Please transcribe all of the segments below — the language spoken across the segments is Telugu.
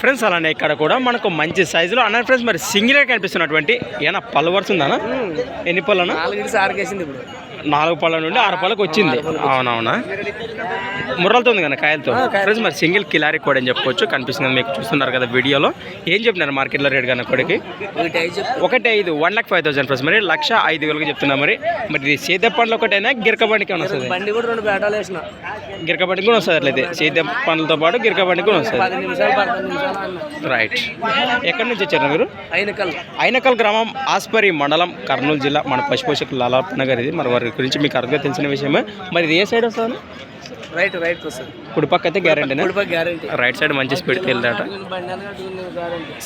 ఫ్రెండ్స్ అలానే ఇక్కడ కూడా మనకు మంచి సైజులో అన్న ఫ్రెండ్స్ మరి సింగిల్గా కనిపిస్తున్నటువంటి ఏమన్నా పళ్ళు వరుతుందనా ఎన్ని పళ్ళనా నాలుగు సార్కేసింది ఇప్పుడు. నాలుగు పళ్ళ నుండి ఆరు పళ్ళకి వచ్చింది. అవునవునా? ముర్రలతో ఉంది కదా కాయలతో. ఫ్రెండ్స్ మరి సింగిల్ కిలారీ కూడా అని చెప్పుకోవచ్చు. కనిపిస్తుంది మీకు చూస్తున్నారు కదా వీడియోలో. ఏం చెప్పినారు మార్కెట్లో రేట్ కన్నా కొడికి? ఒకటి ఐదు one lakh five thousand friends మరి లక్ష ఐదు వేలకు చెప్తున్నా మరి. మరి ఇది సేద్య పండ్లు ఒకటైనా? గిరక బండికి వస్తుంది? బండి కూడా రెండు బేటాలు వేసిన. గిరక బండికి కూడా వస్తుంది అట్లయితే. సేద్య పండ్లతో పాటు గిరక బండికి కూడా వస్తుంది. రైట్ ఎక్కడి నుంచి వచ్చారు మీరు? అయిన కల్ ఐనకల్ గ్రామం ఆస్పరి మండలం కర్నూలు జిల్లా మన పశుపోషకులు లాలాప్ నగర్ ఇది మరి వారి గురించి మీకు అర్థంగా తెలిసిన విషయమే. మరి ఇది ఏ సైడ్ వస్తుంది? రైట్ రైట్ వస్తుంది కుడిపక్క అయితే గ్యారంటీనా గ్యారంటీ రైట్ సైడ్ మంచి స్పీడ్ వెళ్తాట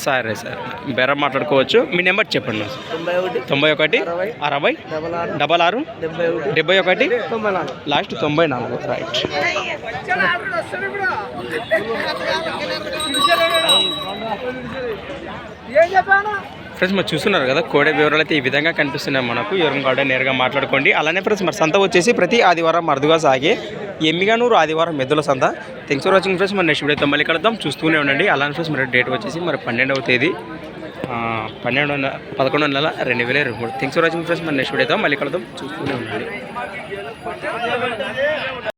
సరే సరే. బేరం మాట్లాడుకోవచ్చు. మీ నెంబర్ చెప్పండి. తొంభై ఒకటి తొంభై ఒకటి అరవై డబల్ ఆరు డబల్ ఆరు డెబ్బై ఒకటి తొంభై నాలుగు. లాస్ట్ తొంభై నాలుగు. రైట్ ఫ్రెండ్స్ మరి చూస్తున్నారు కదా కోడే వివరాలు అయితే ఈ విధంగా కనిపిస్తున్నాయి మనకు. ఎవరం కాడ నేరుగా మాట్లాడుకోండి. అలానే ఫ్రెండ్స్ మరి సంత వచ్చేసి ప్రతి ఆదివారం అరుదుగా సాగే ఎమ్మిగానూరు ఆదివారం మెద్దుల సంత. థ్యాంక్స్ ఫర్ వాచింగ్ ఫ్రెండ్స్ మరి నెక్స్ట్ వీడియోతో మళ్ళీ కలుద్దాం. చూస్తూనే ఉండండి. అలానే ఫ్రెండ్స్ మరి డేట్ వచ్చేసి మరి పన్నెండవ తేదీ పన్నెండు వందల పదకొండు నెల రెండు వేల ఇరవై మూడు. థ్యాంక్స్ ఫర్ వాచింగ్ ఫ్రెండ్స్ మరి నెక్స్ట్ వీడియోతో మళ్ళీ కలుద్దాం. చూస్తూనే ఉండండి.